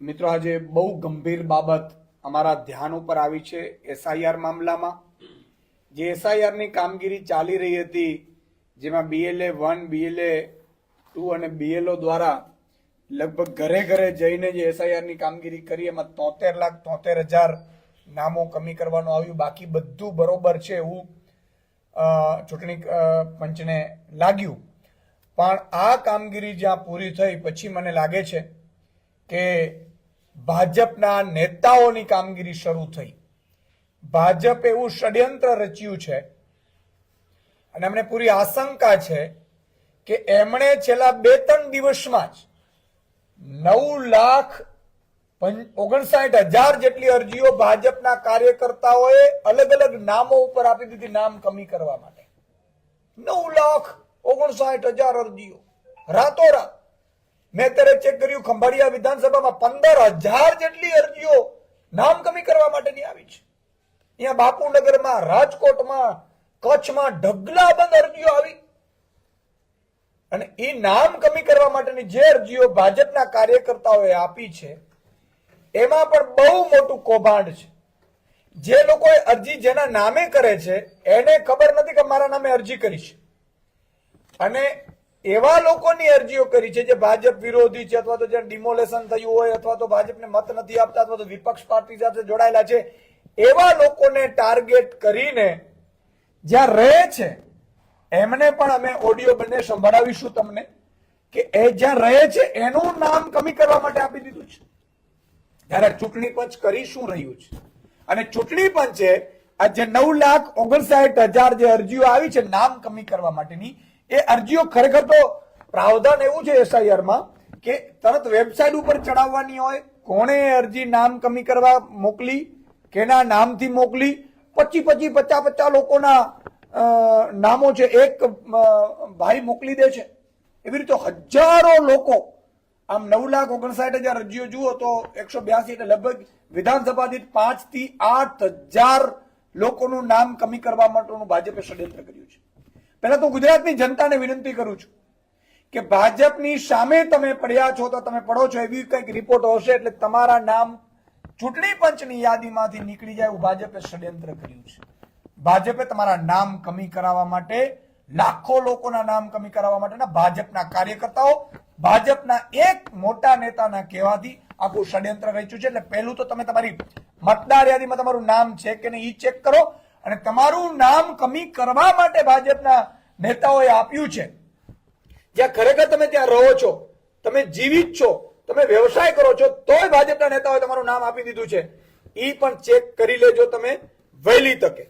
મિત્રો, આજે બહુ ગંભીર બાબત અમારા ધ્યાન ઉપર આવી છે એસઆઈઆર મામલામાં. જે એસઆઈઆરની કામગીરી ચાલી રહી હતી, જેમાં બીએલએ વન બીએલએ ટુ અને બીએલઓ દ્વારા લગભગ ઘરે ઘરે જઈને જે એસઆઈઆરની કામગીરી કરી, એમાં તોતેર લાખ તોતેર હજાર નામો કમી કરવાનું આવ્યું. બાકી બધું બરોબર છે એવું ચૂંટણી પંચને લાગ્યું. પણ આ કામગીરી જ્યાં પૂરી થઈ, પછી મને લાગે છે કે ભાજપના નેતાઓની કામગીરી શરૂ થઈ. ભાજપ એવું ષડયંત્ર રચ્યું છે અને અમને પૂરી આશંકા છે કે એમણે છેલ્લા બે ત્રણ દિવસમાં જ નવ લાખ ઓગણસાઠ હજાર જેટલી અરજીઓ ભાજપના કાર્યકર્તાઓએ અલગ અલગ નામો ઉપર આપી દીધી નામ કમી કરવા માટે. નવ લાખ ઓગણસાઠ હજાર અરજીઓ. રાતોરાત. મેં અત્યારે ચેક કર્યું, ખંભાળિયા વિધાનસભામાં પંદર હજાર જેટલી અરજીઓ નામ કમી કરવા માટેની આવી છે. અહીંયા બાપુનગરમાં, રાજકોટમાં, કચ્છમાં ઢગલાબંધ અરજીઓ આવી. અને એ નામ કમી કરવા માટેની જે અરજીઓ ભાજપના કાર્યકર્તાઓએ આપી છે, એમાં પણ બહુ મોટું કૌભાંડ છે. જે લોકોએ અરજી જેના નામે કરે છે, એને ખબર નથી કે મારા નામે અરજી કરી છે. અને એવા લોકોની અરજીઓ કરી છે જે ભાજપ વિરોધી છે અથવા તો જે ડિમોલેશન થયું હોય અથવા તો ભાજપને મત નથી આપતા અથવા તો વિપક્ષ પાર્ટી સાથે જોડાયેલા છે, એવા લોકોને ટાર્ગેટ કરીને જ્યાં રહે છે, એમને પણ અમે ઓડિયો બંને સંભળાવીશું તમને કે એ જ્યાં રહે છે એનું નામ કમી કરવા માટે આપી દીધું છે. ત્યારે ચૂંટણી પંચ કરી શું રહ્યું છે? અને ચૂંટણી પંચે આ જે નવ લાખ ઓગણસાઠ હજાર જે અરજીઓ આવી છે નામ કમી કરવા માટેની એ અરજીઓ ખરેખર તો પ્રાવધાન એવું છે એસઆઈઆરમાં કે તરત વેબસાઇટ ઉપર ચડાવવાની હોય, કોણે અરજી નામ કમી કરવા મોકલી, કેના નામથી મોકલી પચી પચી પચાસ પચાસ લોકોના નામો છે એક ભાઈ મોકલી દે છે. એવી રીતે હજારો લોકો, આમ નવ લાખ ઓગણસાઠ હજાર અરજીઓ જુઓ તો એકસો બ્યાસી એટલે લગભગ વિધાનસભા દીઠ પાંચથી આઠ હજાર લોકોનું નામ કમી કરવા માટેનું ભાજપે ષડયંત્ર કર્યું છે. પહેલા તો ગુજરાતની જનતાને વિનંતી કરું છું કે ભાજપની સામે તમે પડ્યા છો તો તમે પડો છો એવી કંઈક રિપોર્ટ હશે એટલે તમારા નામ ચૂંટણી પંચની યાદીમાંથી નીકળી જાય એવું ભાજપે ષડયંત્ર કર્યું છે. ભાજપે તમારા નામ કમી કરાવવા માટે, લાખો લોકોના નામ કમી કરાવવા માટેના ભાજપના કાર્યકર્તાઓ, ભાજપના એક મોટા નેતાના કહેવાથી આખું ષડયંત્ર રચ્યું છે. એટલે પહેલું તો તમે તમારી મતદાર યાદીમાં તમારું નામ છે કે નહીં એ ચેક કરો. અને તમારું નામ કમી કરવા માટે ભાજપના નેતાઓએ આપ્યું છે. જ્યાં ખરેખર તમે ત્યાં રહો છો, તમે જીવિત છો, તમે વ્યવસાય કરો છો, તોય ભાજપના નેતાઓએ તમારું નામ આપી દીધું છે. એ પણ ચેક કરી લેજો તમે, વહેલી તકે.